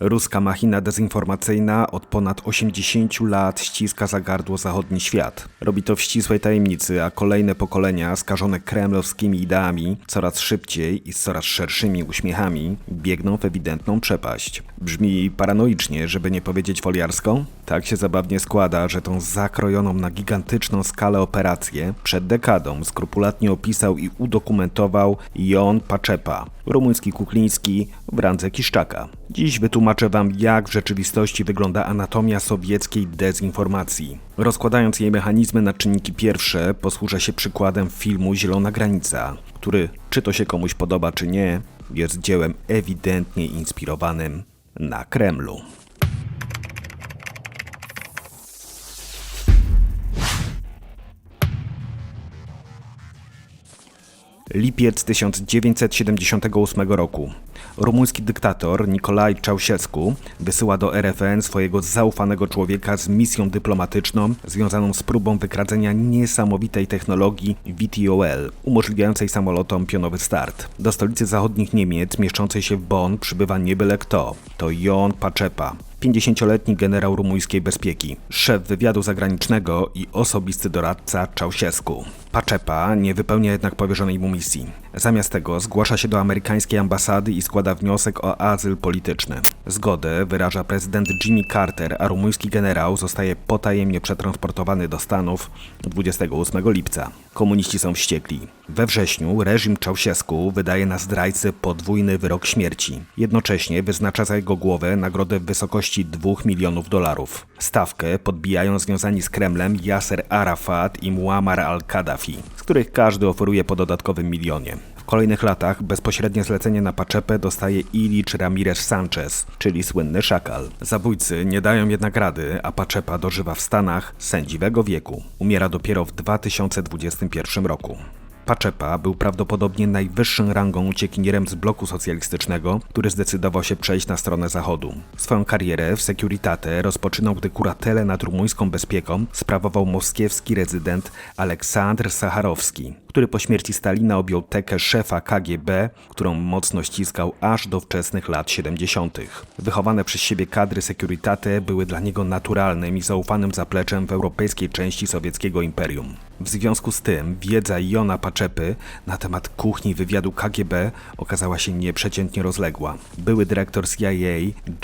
Ruska machina dezinformacyjna od ponad 80 lat ściska za gardło zachodni świat. Robi to w ścisłej tajemnicy, a kolejne pokolenia skażone kremlowskimi ideami coraz szybciej i z coraz szerszymi uśmiechami biegną w ewidentną przepaść. Brzmi paranoicznie, żeby nie powiedzieć foliarsko? Tak się zabawnie składa, że tą zakrojoną na gigantyczną skalę operację przed dekadą skrupulatnie opisał i udokumentował Jon Paczepa, rumuński kukliński w randze Kiszczaka. Dziś wytłumaczę wam, jak w rzeczywistości wygląda anatomia sowieckiej dezinformacji. Rozkładając jej mechanizmy na czynniki pierwsze, posłużę się przykładem filmu Zielona Granica, który, czy to się komuś podoba, czy nie, jest dziełem ewidentnie inspirowanym na Kremlu. Lipiec 1978 roku. Rumuński dyktator Nikolaj Czałszewsku wysyła do RFN swojego zaufanego człowieka z misją dyplomatyczną związaną z próbą wykradzenia niesamowitej technologii VTOL, umożliwiającej samolotom pionowy start. Do stolicy zachodnich Niemiec, mieszczącej się w Bonn, przybywa nie byle kto. To Jon Paczepa, 50-letni generał rumuńskiej bezpieki, szef wywiadu zagranicznego i osobisty doradca Czałszewsku. Paczepa nie wypełnia jednak powierzonej mu misji. Zamiast tego zgłasza się do amerykańskiej ambasady i składa wniosek o azyl polityczny. Zgodę wyraża prezydent Jimmy Carter, a rumuński generał zostaje potajemnie przetransportowany do Stanów 28 lipca. Komuniści są wściekli. We wrześniu reżim Czałszewsku wydaje na zdrajcę podwójny wyrok śmierci. Jednocześnie wyznacza za jego głowę nagrodę w wysokości 2 milionów dolarów. Stawkę podbijają związani z Kremlem Yasser Arafat i Muammar al-Kaddafi, z których każdy oferuje po dodatkowym milionie. W kolejnych latach bezpośrednie zlecenie na Paczepę dostaje Ilicz Ramirez Sanchez, czyli słynny szakal. Zabójcy nie dają jednak rady, a Paczepa dożywa w Stanach sędziwego wieku. Umiera dopiero w 2021 roku. Paczepa był prawdopodobnie najwyższym rangą uciekinierem z bloku socjalistycznego, który zdecydował się przejść na stronę zachodu. Swoją karierę w Securitate rozpoczynał, gdy kuratelę nad rumuńską bezpieką sprawował moskiewski rezydent Aleksandr Sacharowski, który po śmierci Stalina objął tekę szefa KGB, którą mocno ściskał aż do wczesnych lat 70. Wychowane przez siebie kadry Securitate były dla niego naturalnym i zaufanym zapleczem w europejskiej części sowieckiego imperium. W związku z tym wiedza Jona Paczepy na temat kuchni wywiadu KGB okazała się nieprzeciętnie rozległa. Były dyrektor CIA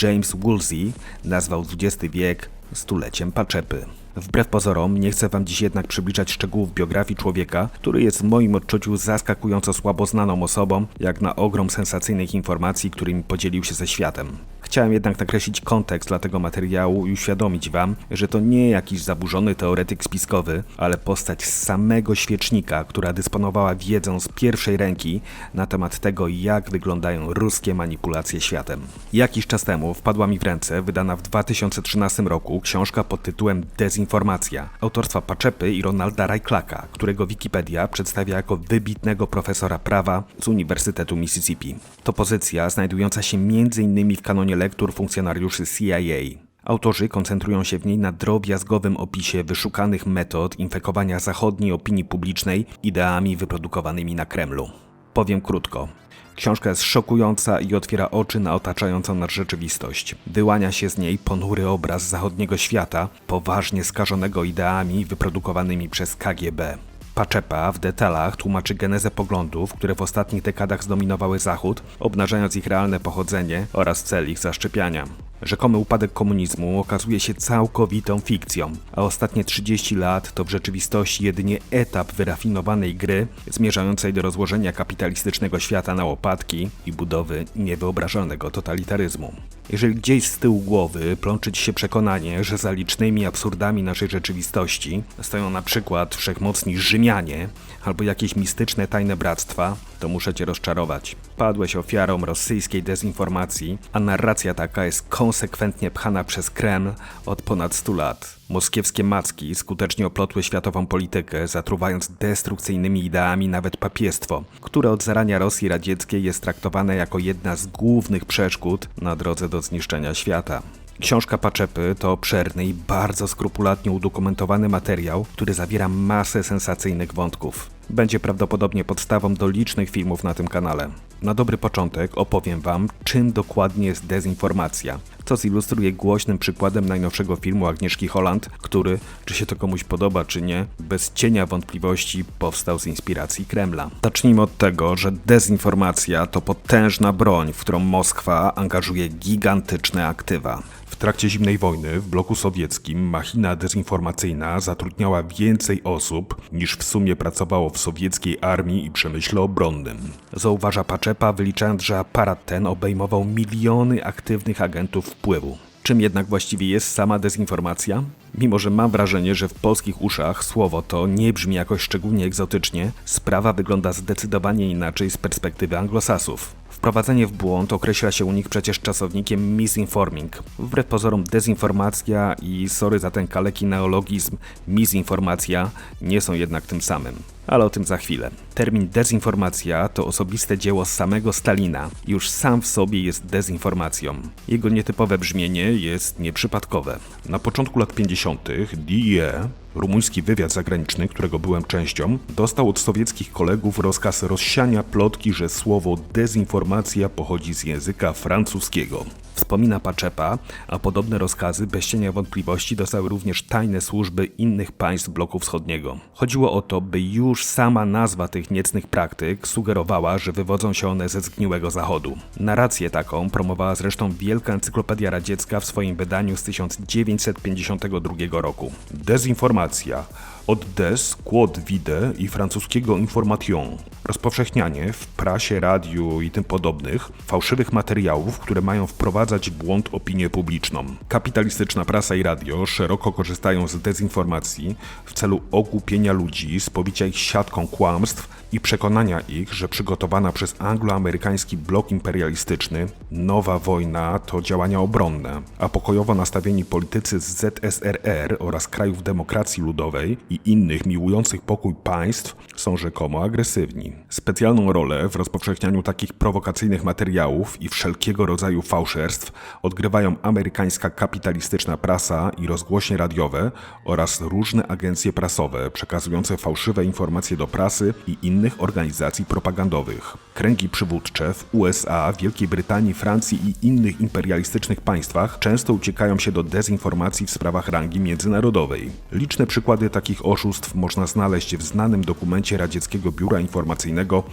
James Woolsey nazwał XX wiek stuleciem Paczepy. Wbrew pozorom, nie chcę wam dziś jednak przybliżać szczegółów biografii człowieka, który jest w moim odczuciu zaskakująco słabo znaną osobą, jak na ogrom sensacyjnych informacji, którymi podzielił się ze światem. Chciałem jednak nakreślić kontekst dla tego materiału i uświadomić wam, że to nie jakiś zaburzony teoretyk spiskowy, ale postać z samego świecznika, która dysponowała wiedzą z pierwszej ręki na temat tego, jak wyglądają ruskie manipulacje światem. Jakiś czas temu wpadła mi w ręce wydana w 2013 roku książka pod tytułem Dezinformacja autorstwa Paczepy i Ronalda Rajklaka, którego Wikipedia przedstawia jako wybitnego profesora prawa z Uniwersytetu Mississippi. To pozycja znajdująca się m.in. w kanonie lektur funkcjonariuszy CIA. Autorzy koncentrują się w niej na drobiazgowym opisie wyszukanych metod infekowania zachodniej opinii publicznej ideami wyprodukowanymi na Kremlu. Powiem krótko. Książka jest szokująca i otwiera oczy na otaczającą nas rzeczywistość. Wyłania się z niej ponury obraz zachodniego świata, poważnie skażonego ideami wyprodukowanymi przez KGB. Paczepa w detalach tłumaczy genezę poglądów, które w ostatnich dekadach zdominowały Zachód, obnażając ich realne pochodzenie oraz cel ich zaszczepiania. Rzekomy upadek komunizmu okazuje się całkowitą fikcją, a ostatnie 30 lat to w rzeczywistości jedynie etap wyrafinowanej gry zmierzającej do rozłożenia kapitalistycznego świata na łopatki i budowy niewyobrażalnego totalitaryzmu. Jeżeli gdzieś z tyłu głowy plączyć się przekonanie, że za licznymi absurdami naszej rzeczywistości stoją na przykład wszechmocni Rzymianie albo jakieś mistyczne tajne bractwa, to muszę cię rozczarować. Padłeś ofiarą rosyjskiej dezinformacji, a narracja taka jest konsekwentnie pchana przez Kreml od ponad 100 lat. Moskiewskie macki skutecznie oplotły światową politykę, zatruwając destrukcyjnymi ideami nawet papiestwo, które od zarania Rosji radzieckiej jest traktowane jako jedna z głównych przeszkód na drodze do zniszczenia świata. Książka Paczepy to obszerny i bardzo skrupulatnie udokumentowany materiał, który zawiera masę sensacyjnych wątków. Będzie prawdopodobnie podstawą do licznych filmów na tym kanale. Na dobry początek opowiem Wam, czym dokładnie jest dezinformacja, co zilustruje głośnym przykładem najnowszego filmu Agnieszki Holland, który, czy się to komuś podoba, czy nie, bez cienia wątpliwości powstał z inspiracji Kremla. Zacznijmy od tego, że dezinformacja to potężna broń, w którą Moskwa angażuje gigantyczne aktywa. W trakcie zimnej wojny w bloku sowieckim machina dezinformacyjna zatrudniała więcej osób niż w sumie pracowało sowieckiej armii i przemyśle obronnym. Zauważa Paczepa, wyliczając, że aparat ten obejmował miliony aktywnych agentów wpływu. Czym jednak właściwie jest sama dezinformacja? Mimo, że mam wrażenie, że w polskich uszach słowo to nie brzmi jakoś szczególnie egzotycznie, sprawa wygląda zdecydowanie inaczej z perspektywy anglosasów. Wprowadzenie w błąd określa się u nich przecież czasownikiem misinforming. Wbrew pozorom dezinformacja i sorry za ten kaleki neologizm misinformacja nie są jednak tym samym. Ale o tym za chwilę. Termin dezinformacja to osobiste dzieło samego Stalina. Już sam w sobie jest dezinformacją. Jego nietypowe brzmienie jest nieprzypadkowe. Na początku lat 50. DIE, rumuński wywiad zagraniczny, którego byłem częścią, dostał od sowieckich kolegów rozkaz rozsiania plotki, że słowo dezinformacja pochodzi z języka francuskiego. Wspomina Paczepa, a podobne rozkazy bez cienia wątpliwości dostały również tajne służby innych państw bloku wschodniego. Chodziło o to, by już sama nazwa tych niecnych praktyk sugerowała, że wywodzą się one ze zgniłego zachodu. Narrację taką promowała zresztą Wielka Encyklopedia Radziecka w swoim wydaniu z 1952 roku. Dezinformacja od des, quod vide i francuskiego information. Rozpowszechnianie w prasie, radiu i tym podobnych fałszywych materiałów, które mają wprowadzać w błąd opinię publiczną. Kapitalistyczna prasa i radio szeroko korzystają z dezinformacji w celu ogłupienia ludzi, spobicia ich siatką kłamstw i przekonania ich, że przygotowana przez angloamerykański blok imperialistyczny nowa wojna to działania obronne, a pokojowo nastawieni politycy z ZSRR oraz krajów demokracji ludowej i innych miłujących pokój państw są rzekomo agresywni. Specjalną rolę w rozpowszechnianiu takich prowokacyjnych materiałów i wszelkiego rodzaju fałszerstw odgrywają amerykańska kapitalistyczna prasa i rozgłośnie radiowe oraz różne agencje prasowe przekazujące fałszywe informacje do prasy i innych organizacji propagandowych. Kręgi przywódcze w USA, Wielkiej Brytanii, Francji i innych imperialistycznych państwach często uciekają się do dezinformacji w sprawach rangi międzynarodowej. Liczne przykłady takich oszustw można znaleźć w znanym dokumencie Radzieckiego Biura Informacyjnego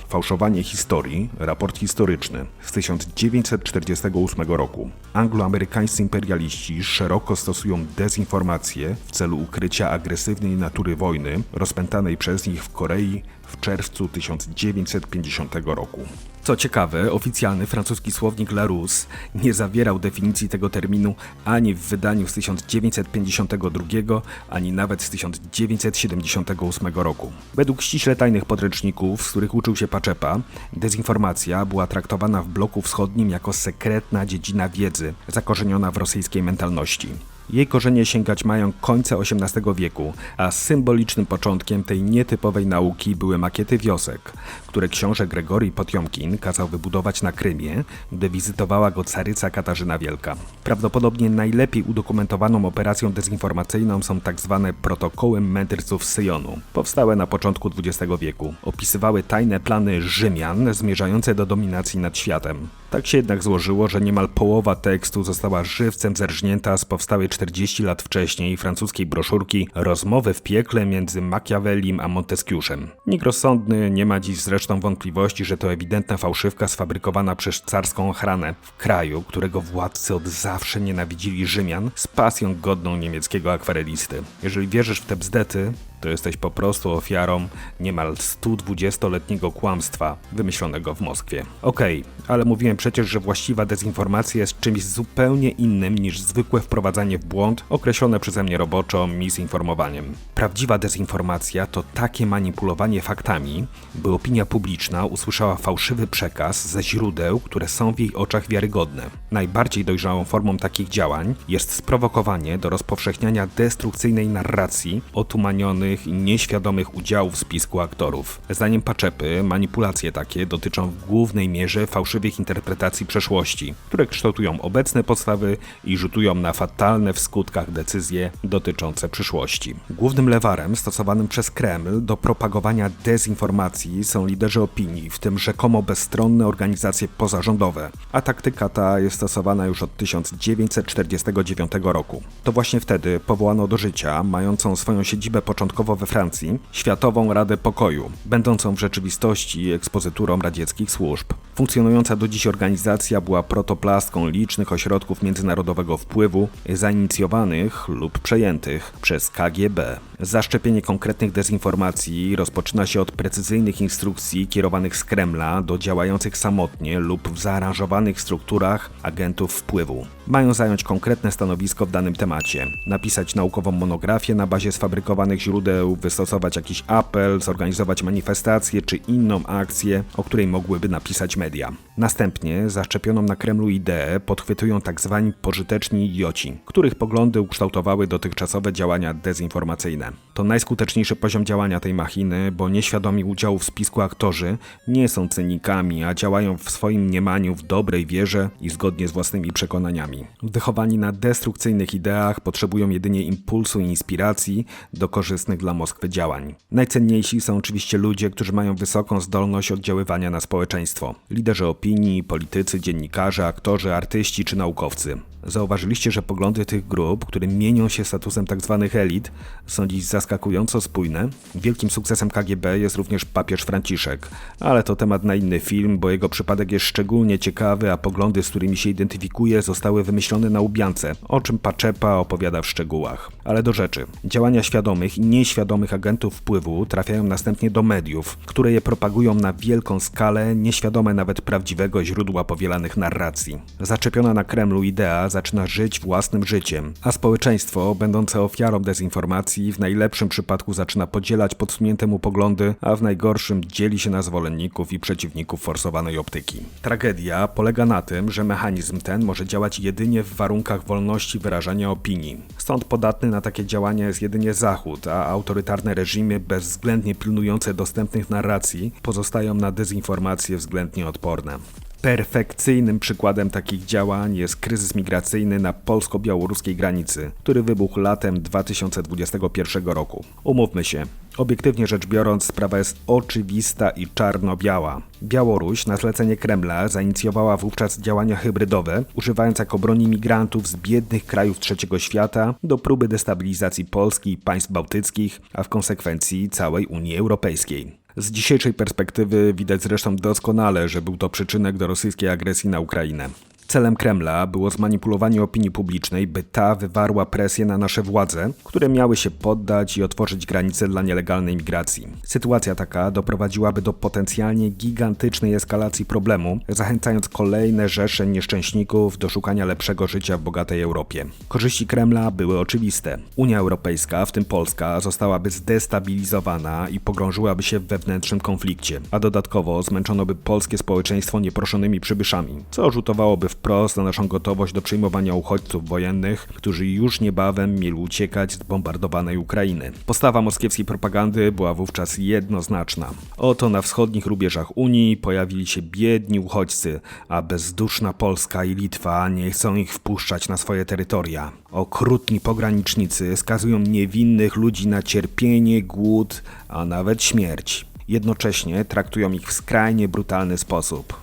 Fałszowanie historii, raport historyczny z 1948 roku. Angloamerykańscy imperialiści szeroko stosują dezinformację w celu ukrycia agresywnej natury wojny rozpętanej przez nich w Korei w czerwcu 1950 roku. Co ciekawe, oficjalny francuski słownik Larousse nie zawierał definicji tego terminu ani w wydaniu z 1952, ani nawet z 1978 roku. Według ściśle tajnych podręczników, z których uczył się Paczepa, dezinformacja była traktowana w bloku wschodnim jako sekretna dziedzina wiedzy, zakorzeniona w rosyjskiej mentalności. Jej korzenie sięgać mają końca XVIII wieku, a symbolicznym początkiem tej nietypowej nauki były makiety wiosek, które książę Gregory Potiomkin kazał wybudować na Krymie, gdy wizytowała go caryca Katarzyna Wielka. Prawdopodobnie najlepiej udokumentowaną operacją dezinformacyjną są. Tak protokoły mędrców Syjonu, powstałe na początku XX wieku. Opisywały tajne plany Rzymian zmierzające do dominacji nad światem. Tak się jednak złożyło, że niemal połowa tekstu została żywcem zerżnięta z powstałej 40 lat wcześniej francuskiej broszurki Rozmowy w piekle między Machiavellim a Montesquieu'em. Nikt rozsądny nie ma dziś zresztą wątpliwości, że to ewidentna fałszywka sfabrykowana przez carską ochranę w kraju, którego władcy od zawsze nienawidzili Rzymian z pasją godną niemieckiego akwarelisty. Jeżeli wierzysz w te bzdety, to jesteś po prostu ofiarą niemal 120-letniego kłamstwa wymyślonego w Moskwie. Okej, okay, ale mówiłem przecież, że właściwa dezinformacja jest czymś zupełnie innym niż zwykłe wprowadzanie w błąd, określone przeze mnie roboczo misinformowaniem. Prawdziwa dezinformacja to takie manipulowanie faktami, by opinia publiczna usłyszała fałszywy przekaz ze źródeł, które są w jej oczach wiarygodne. Najbardziej dojrzałą formą takich działań jest sprowokowanie do rozpowszechniania destrukcyjnej narracji otumaniony świadomych i nieświadomych udziałów w spisku aktorów. Zdaniem Paczepy manipulacje takie dotyczą w głównej mierze fałszywych interpretacji przeszłości, które kształtują obecne podstawy i rzutują na fatalne w skutkach decyzje dotyczące przyszłości. Głównym lewarem stosowanym przez Kreml do propagowania dezinformacji są liderzy opinii, w tym rzekomo bezstronne organizacje pozarządowe, a taktyka ta jest stosowana już od 1949 roku. To właśnie wtedy powołano do życia, mającą swoją siedzibę początkowo we Francji, Światową Radę Pokoju, będącą w rzeczywistości ekspozyturą radzieckich służb. Funkcjonująca do dziś organizacja była protoplastką licznych ośrodków międzynarodowego wpływu, zainicjowanych lub przejętych przez KGB. Zaszczepienie konkretnych dezinformacji rozpoczyna się od precyzyjnych instrukcji kierowanych z Kremla do działających samotnie lub w zaaranżowanych strukturach agentów wpływu. Mają zająć konkretne stanowisko w danym temacie, napisać naukową monografię na bazie sfabrykowanych źródeł, wystosować jakiś apel, zorganizować manifestację czy inną akcję, o której mogłyby napisać media. Następnie zaszczepioną na Kremlu ideę podchwytują tak zwani pożyteczni idioci, których poglądy ukształtowały dotychczasowe działania dezinformacyjne. To najskuteczniejszy poziom działania tej machiny, bo nieświadomi udziału w spisku aktorzy nie są cynikami, a działają w swoim mniemaniu w dobrej wierze i zgodnie z własnymi przekonaniami. Wychowani na destrukcyjnych ideach potrzebują jedynie impulsu i inspiracji do korzystnych dla Moskwy działań. Najcenniejsi są oczywiście ludzie, którzy mają wysoką zdolność oddziaływania na społeczeństwo. Liderzy opinii, politycy, dziennikarze, aktorzy, artyści czy naukowcy. Zauważyliście, że poglądy tych grup, które mienią się statusem tzw. elit, są dziś zaskakująco spójne? Wielkim sukcesem KGB jest również papież Franciszek, ale to temat na inny film, bo jego przypadek jest szczególnie ciekawy, a poglądy, z którymi się identyfikuje, zostały wymyślone na Ubiance, o czym Paczepa opowiada w szczegółach. Ale do rzeczy. Działania świadomych i nieświadomych agentów wpływu trafiają następnie do mediów, które je propagują na wielką skalę, nieświadome nawet prawdziwego źródła powielanych narracji. Zaczepiona na Kremlu idea zaczyna żyć własnym życiem, a społeczeństwo, będące ofiarą dezinformacji, w najlepszym przypadku zaczyna podzielać podsunięte mu poglądy, a w najgorszym dzieli się na zwolenników i przeciwników forsowanej optyki. Tragedia polega na tym, że mechanizm ten może działać jedynie w warunkach wolności wyrażania opinii. Stąd podatny na takie działania jest jedynie Zachód, a autorytarne reżimy bezwzględnie pilnujące dostępnych narracji pozostają na dezinformacje względnie odporne. Perfekcyjnym przykładem takich działań jest kryzys migracyjny na polsko-białoruskiej granicy, który wybuchł latem 2021 roku. Umówmy się, Obiektywnie rzecz biorąc, sprawa jest oczywista i czarno-biała. Białoruś na zlecenie Kremla zainicjowała wówczas działania hybrydowe, używając jako broni migrantów z biednych krajów trzeciego świata do próby destabilizacji Polski i państw bałtyckich, a w konsekwencji całej Unii Europejskiej. Z dzisiejszej perspektywy widać zresztą doskonale, że był to przyczynek do rosyjskiej agresji na Ukrainę. Celem Kremla było zmanipulowanie opinii publicznej, by ta wywarła presję na nasze władze, które miały się poddać i otworzyć granice dla nielegalnej migracji. Sytuacja taka doprowadziłaby do potencjalnie gigantycznej eskalacji problemu, zachęcając kolejne rzesze nieszczęśników do szukania lepszego życia w bogatej Europie. Korzyści Kremla były oczywiste. Unia Europejska, w tym Polska, zostałaby zdestabilizowana i pogrążyłaby się w wewnętrznym konflikcie, a dodatkowo zmęczono by polskie społeczeństwo nieproszonymi przybyszami, co rzutowałoby wprost na naszą gotowość do przyjmowania uchodźców wojennych, którzy już niebawem mieli uciekać z bombardowanej Ukrainy. Postawa moskiewskiej propagandy była wówczas jednoznaczna. Oto na wschodnich rubieżach Unii pojawili się biedni uchodźcy, a bezduszna Polska i Litwa nie chcą ich wpuszczać na swoje terytoria. Okrutni pogranicznicy skazują niewinnych ludzi na cierpienie, głód, a nawet śmierć. Jednocześnie traktują ich w skrajnie brutalny sposób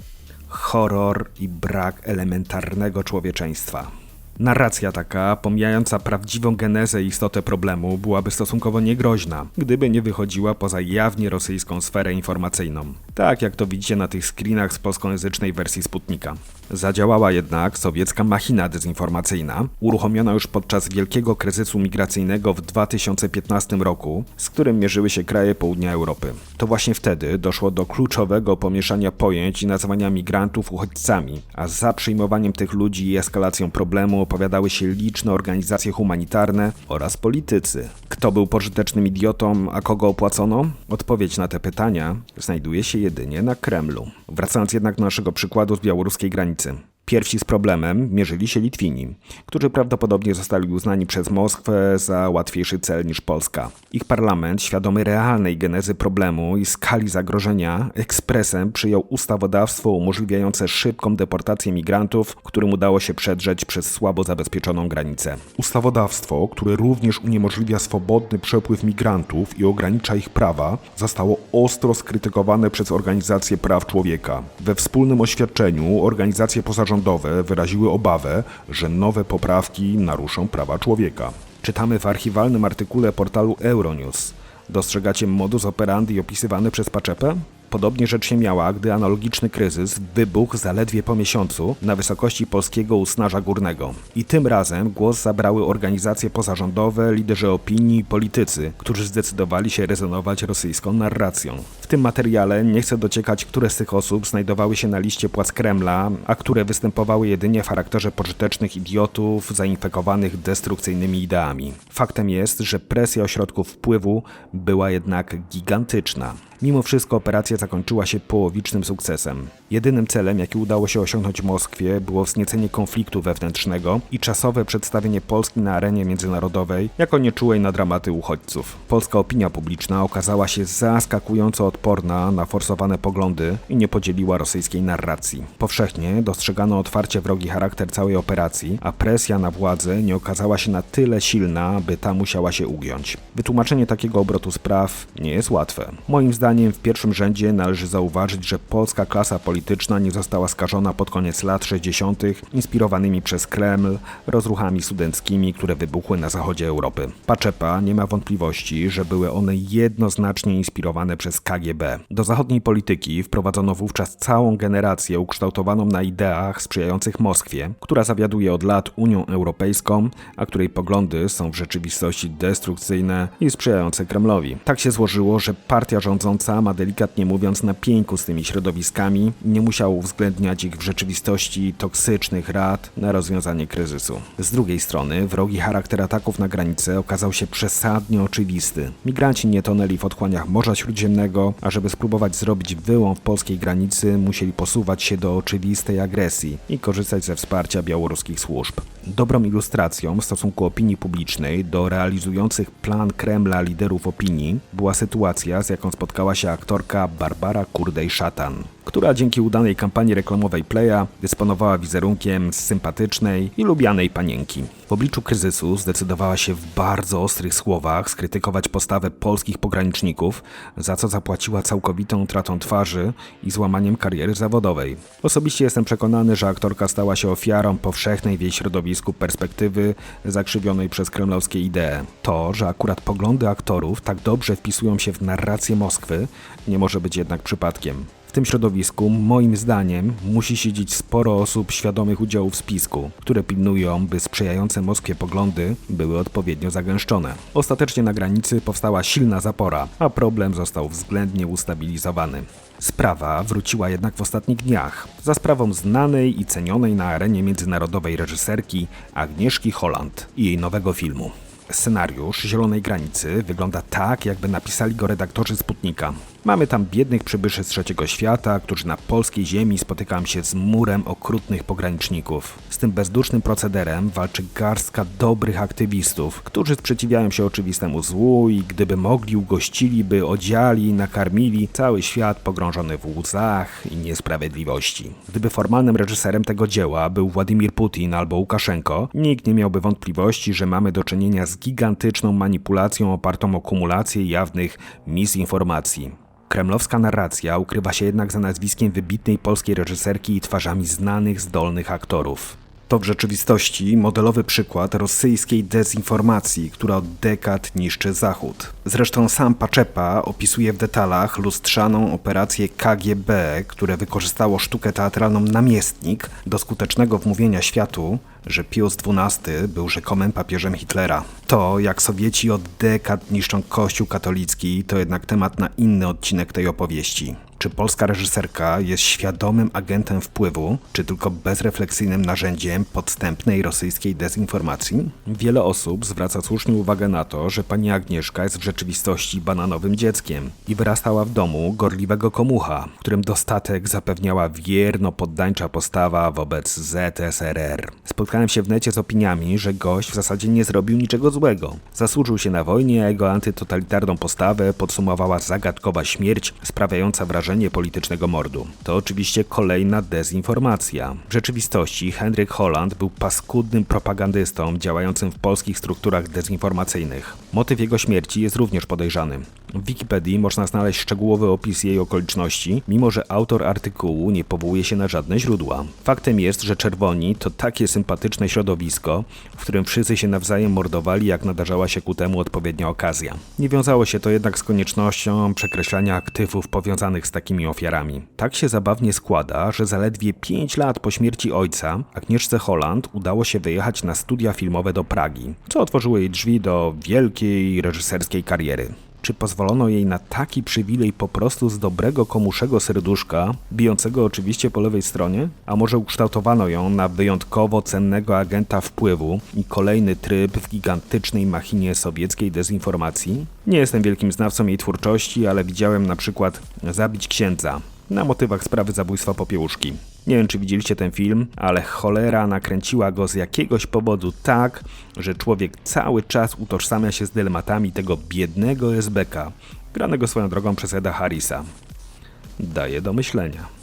horror i brak elementarnego człowieczeństwa. Narracja taka, pomijająca prawdziwą genezę i istotę problemu, byłaby stosunkowo niegroźna, gdyby nie wychodziła poza jawnie rosyjską sferę informacyjną. Tak jak to widzicie na tych screenach z polskojęzycznej wersji Sputnika. Zadziałała jednak sowiecka machina dezinformacyjna, uruchomiona już podczas wielkiego kryzysu migracyjnego w 2015 roku, z którym mierzyły się kraje południa Europy. To właśnie wtedy doszło do kluczowego pomieszania pojęć i nazywania migrantów uchodźcami, a za przyjmowaniem tych ludzi i eskalacją problemu opowiadały się liczne organizacje humanitarne oraz politycy. Kto był pożytecznym idiotą, a kogo opłacono? Odpowiedź na te pytania znajduje się jedynie na Kremlu. Wracając jednak do naszego przykładu z białoruskiej granicy. Pierwsi z problemem mierzyli się Litwini, którzy prawdopodobnie zostali uznani przez Moskwę za łatwiejszy cel niż Polska. Ich parlament, świadomy realnej genezy problemu i skali zagrożenia, ekspresem przyjął ustawodawstwo umożliwiające szybką deportację migrantów, którym udało się przedrzeć przez słabo zabezpieczoną granicę. Ustawodawstwo, które również uniemożliwia swobodny przepływ migrantów i ogranicza ich prawa, zostało ostro skrytykowane przez organizacje praw człowieka. We wspólnym oświadczeniu organizacje pozarządowe wyraziły obawę, że nowe poprawki naruszą prawa człowieka. Czytamy w archiwalnym artykule portalu Euronews. Dostrzegacie modus operandi opisywany przez Paczepę? Podobnie rzecz się miała, gdy analogiczny kryzys wybuchł zaledwie po miesiącu na wysokości polskiego usnarza górnego. I tym razem głos zabrały organizacje pozarządowe, liderzy opinii i politycy, którzy zdecydowali się rezonować rosyjską narracją. Tym materiale nie chcę dociekać, które z tych osób znajdowały się na liście płac Kremla, a które występowały jedynie w charakterze pożytecznych idiotów zainfekowanych destrukcyjnymi ideami. Faktem jest, że presja ośrodków wpływu była jednak gigantyczna. Mimo wszystko operacja zakończyła się połowicznym sukcesem. Jedynym celem, jaki udało się osiągnąć Moskwie, było wzniecenie konfliktu wewnętrznego i czasowe przedstawienie Polski na arenie międzynarodowej jako nieczułej na dramaty uchodźców. Polska opinia publiczna okazała się zaskakująco odporna na forsowane poglądy i nie podzieliła rosyjskiej narracji. Powszechnie dostrzegano otwarcie wrogi charakter całej operacji, a presja na władzę nie okazała się na tyle silna, by ta musiała się ugiąć. Wytłumaczenie takiego obrotu spraw nie jest łatwe. Moim zdaniem w pierwszym rzędzie należy zauważyć, że polska klasa polityczna nie została skażona pod koniec lat 60. inspirowanymi przez Kreml rozruchami studenckimi, które wybuchły na zachodzie Europy. Paczepa nie ma wątpliwości, że były one jednoznacznie inspirowane przez KGB. Do zachodniej polityki wprowadzono wówczas całą generację ukształtowaną na ideach sprzyjających Moskwie, która zawiaduje od lat Unią Europejską, a której poglądy są w rzeczywistości destrukcyjne i sprzyjające Kremlowi. Tak się złożyło, że partia rządząca ma delikatnie mówiąc na pięku z tymi środowiskami nie musiał uwzględniać ich w rzeczywistości toksycznych rad na rozwiązanie kryzysu. Z drugiej strony wrogi charakter ataków na granicę okazał się przesadnie oczywisty. Migranci nie tonęli w otchłaniach Morza Śródziemnego, a żeby spróbować zrobić wyłom w polskiej granicy musieli posuwać się do oczywistej agresji i korzystać ze wsparcia białoruskich służb. Dobrą ilustracją w stosunku opinii publicznej do realizujących plan Kremla liderów opinii była sytuacja, z jaką spotkała się aktorka Barbara Kurdej-Szatan która dzięki udanej kampanii reklamowej Playa dysponowała wizerunkiem sympatycznej i lubianej panienki. W obliczu kryzysu zdecydowała się w bardzo ostrych słowach skrytykować postawę polskich pograniczników, za co zapłaciła całkowitą utratą twarzy i złamaniem kariery zawodowej. Osobiście jestem przekonany, że aktorka stała się ofiarą powszechnej w jej środowisku perspektywy zakrzywionej przez kremlowskie idee. To, że akurat poglądy aktorów tak dobrze wpisują się w narrację Moskwy, nie może być jednak przypadkiem. W tym środowisku, moim zdaniem, musi siedzieć sporo osób świadomych udziału w spisku, które pilnują, by sprzyjające Moskwie poglądy były odpowiednio zagęszczone. Ostatecznie na granicy powstała silna zapora, a problem został względnie ustabilizowany. Sprawa wróciła jednak w ostatnich dniach, za sprawą znanej i cenionej na arenie międzynarodowej reżyserki Agnieszki Holland i jej nowego filmu. Scenariusz Zielonej Granicy wygląda tak, jakby napisali go redaktorzy Sputnika. Mamy tam biednych przybyszy z trzeciego świata, którzy na polskiej ziemi spotykają się z murem okrutnych pograniczników. Z tym bezdusznym procederem walczy garstka dobrych aktywistów, którzy sprzeciwiają się oczywistemu złu i gdyby mogli ugościliby, odziali nakarmili cały świat pogrążony w łzach i niesprawiedliwości. Gdyby formalnym reżyserem tego dzieła był Władimir Putin albo Łukaszenko, nikt nie miałby wątpliwości, że mamy do czynienia z gigantyczną manipulacją opartą o kumulację jawnych misinformacji. Kremlowska narracja ukrywa się jednak za nazwiskiem wybitnej polskiej reżyserki i twarzami znanych, zdolnych aktorów. To w rzeczywistości modelowy przykład rosyjskiej dezinformacji, która od dekad niszczy Zachód. Zresztą sam Paczepa opisuje w detalach lustrzaną operację KGB, które wykorzystało sztukę teatralną Namiestnik do skutecznego wmówienia światu, że Pius XII był rzekomym papieżem Hitlera. To, jak Sowieci od dekad niszczą Kościół katolicki, to jednak temat na inny odcinek tej opowieści. Czy polska reżyserka jest świadomym agentem wpływu, czy tylko bezrefleksyjnym narzędziem podstępnej rosyjskiej dezinformacji? Wiele osób zwraca słusznie uwagę na to, że pani Agnieszka jest w rzeczywistości bananowym dzieckiem i wyrastała w domu gorliwego komucha, którym dostatek zapewniała wierno-poddańcza postawa wobec ZSRR. Spotkałem się w necie z opiniami, że gość w zasadzie nie zrobił niczego złego. Zasłużył się na wojnie, a jego antytotalitarną postawę podsumowała zagadkowa śmierć sprawiająca wrażenie politycznego mordu. To oczywiście kolejna dezinformacja. W rzeczywistości Henryk Holland był paskudnym propagandystą działającym w polskich strukturach dezinformacyjnych. Motyw jego śmierci jest również podejrzany. W Wikipedii można znaleźć szczegółowy opis jej okoliczności, mimo że autor artykułu nie powołuje się na żadne źródła. Faktem jest, że czerwoni to takie sympatyczne środowisko, w którym wszyscy się nawzajem mordowali, jak nadarzała się ku temu odpowiednia okazja. Nie wiązało się to jednak z koniecznością przekreślania aktywów powiązanych z takimi ofiarami. Tak się zabawnie składa, że zaledwie 5 lat po śmierci ojca Agnieszce Holland udało się wyjechać na studia filmowe do Pragi, co otworzyło jej drzwi do wielkiej reżyserskiej kariery. Czy pozwolono jej na taki przywilej po prostu z dobrego komuszego serduszka, bijącego oczywiście po lewej stronie? A może ukształtowano ją na wyjątkowo cennego agenta wpływu i kolejny tryb w gigantycznej machinie sowieckiej dezinformacji? Nie jestem wielkim znawcą jej twórczości, ale widziałem na przykład Zabić księdza na motywach sprawy zabójstwa Popiełuszki. Nie wiem, czy widzieliście ten film, ale cholera nakręciła go z jakiegoś powodu tak, że człowiek cały czas utożsamia się z dylematami tego biednego SBK, granego swoją drogą przez Eda Harrisa. Daje do myślenia.